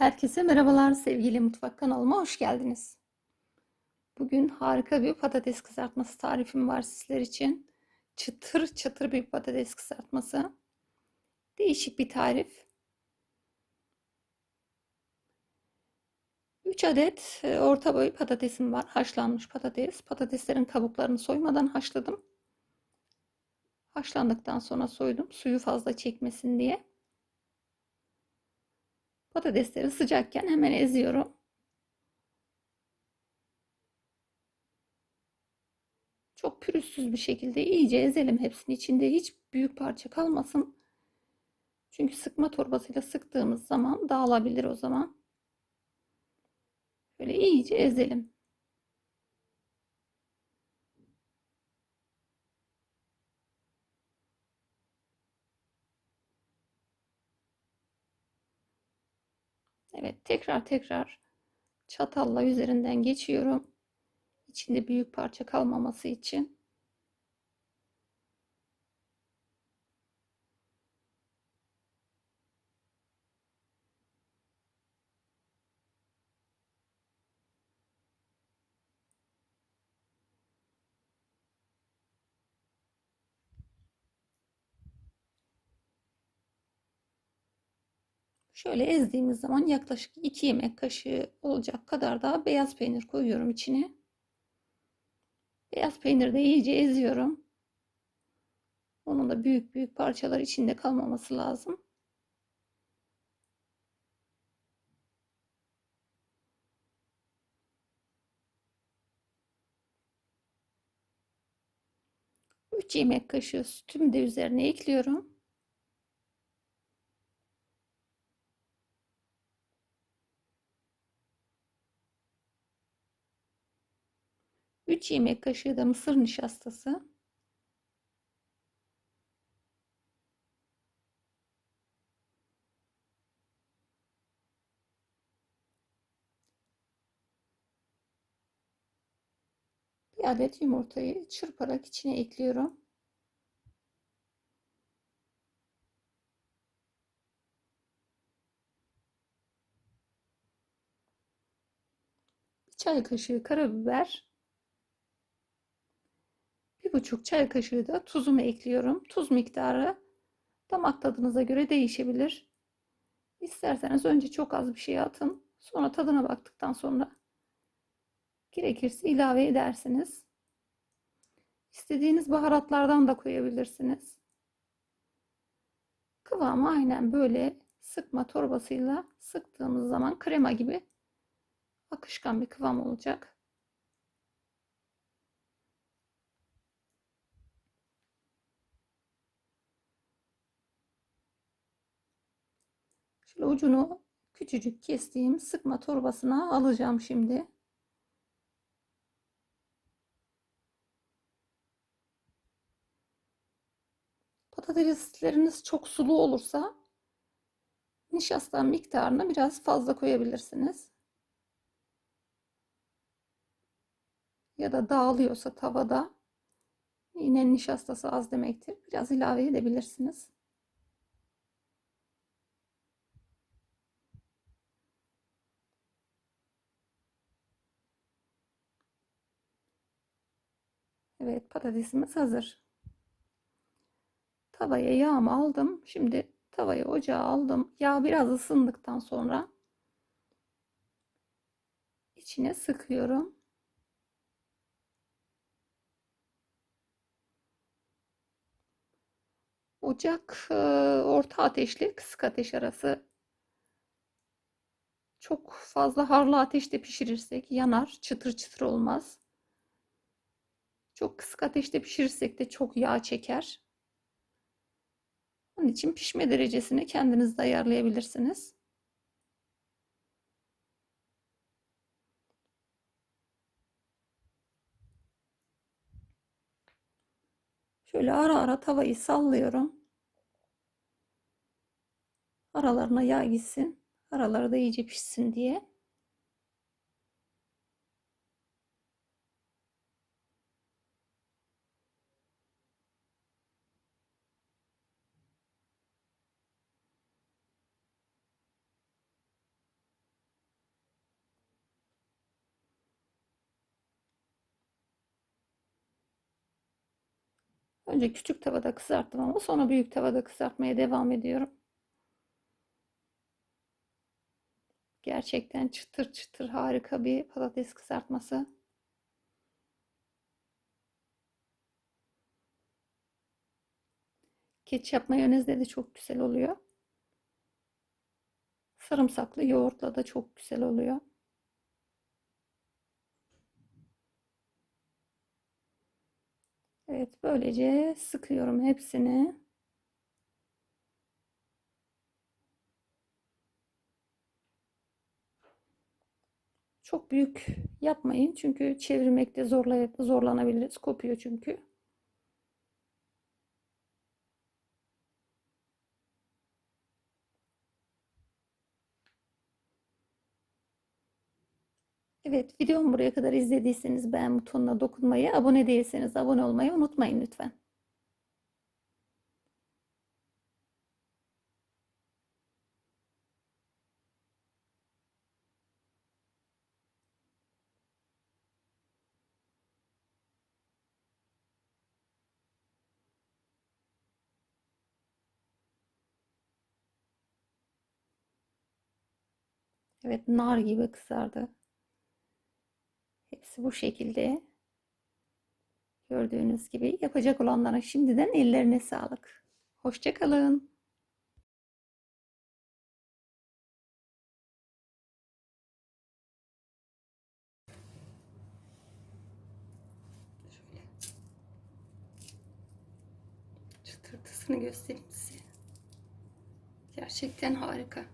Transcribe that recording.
Herkese merhabalar sevgili mutfak kanalıma hoş geldiniz. Bugün harika bir patates kızartması tarifim var sizler için. Çıtır çıtır bir patates kızartması. Değişik bir tarif. 3 adet e, orta boy patatesim var. Haşlanmış patates. Patateslerin kabuklarını soymadan haşladım. Haşlandıktan sonra soydum. Suyu fazla çekmesin diye. Patatesleri sıcakken hemen eziyorum. Çok pürüzsüz bir şekilde iyice ezelim hepsini. içinde hiç büyük parça kalmasın. Çünkü sıkma torbasıyla sıktığımız zaman dağılabilir o zaman. Böyle iyice ezelim. Evet tekrar tekrar çatalla üzerinden geçiyorum. İçinde büyük parça kalmaması için. Şöyle ezdiğimiz zaman yaklaşık 2 yemek kaşığı olacak kadar da beyaz peynir koyuyorum içine. Beyaz peyniri de iyice eziyorum. Onun da büyük büyük parçalar içinde kalmaması lazım. Üç yemek kaşığı sütümü de üzerine ekliyorum. 3 yemek kaşığı da mısır nişastası. Bir adet yumurtayı çırparak içine ekliyorum. Bir çay kaşığı karabiber bir buçuk çay kaşığı da tuzumu ekliyorum. Tuz miktarı damak tadınıza göre değişebilir. İsterseniz önce çok az bir şey atın. Sonra tadına baktıktan sonra gerekirse ilave edersiniz. İstediğiniz baharatlardan da koyabilirsiniz. Kıvamı aynen böyle sıkma torbasıyla sıktığımız zaman krema gibi akışkan bir kıvam olacak. Şöyle ucunu küçücük kestiğim sıkma torbasına alacağım şimdi. Patatesleriniz çok sulu olursa nişasta miktarını biraz fazla koyabilirsiniz. Ya da dağılıyorsa tavada yine nişastası az demektir. Biraz ilave edebilirsiniz. Evet patatesimiz hazır. Tavaya yağımı aldım. Şimdi tavayı ocağa aldım. Yağ biraz ısındıktan sonra içine sıkıyorum. Ocak e, orta ateşli kısık ateş arası. Çok fazla harlı ateşte pişirirsek yanar, çıtır çıtır olmaz. Çok kısık ateşte pişirirsek de çok yağ çeker. Onun için pişme derecesini kendiniz de ayarlayabilirsiniz. Şöyle ara ara tavayı sallıyorum. Aralarına yağ gitsin. Araları da iyice pişsin diye. Önce küçük tavada kızarttım ama sonra büyük tavada kızartmaya devam ediyorum. Gerçekten çıtır çıtır harika bir patates kızartması. Ketçap mayonezle de çok güzel oluyor. Sarımsaklı yoğurtla da çok güzel oluyor. Evet, böylece sıkıyorum hepsini. Çok büyük yapmayın çünkü çevirmekte zorla zorlanabiliriz. Kopuyor çünkü. Evet, videomu buraya kadar izlediyseniz beğen butonuna dokunmayı, abone değilseniz abone olmayı unutmayın lütfen. Evet, nar gibi kızardı. Hepsi bu şekilde. Gördüğünüz gibi yapacak olanlara şimdiden ellerine sağlık. Hoşça kalın. Şöyle çıtırtısını göstereyim size. Gerçekten harika.